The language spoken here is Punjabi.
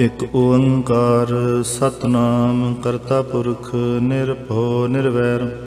ਇਕ ਓੰਕਾਰ ਸਤਨਾਮ ਕਰਤਾ ਪੁਰਖ ਨਿਰਭਉ ਨਿਰਵੈਰ।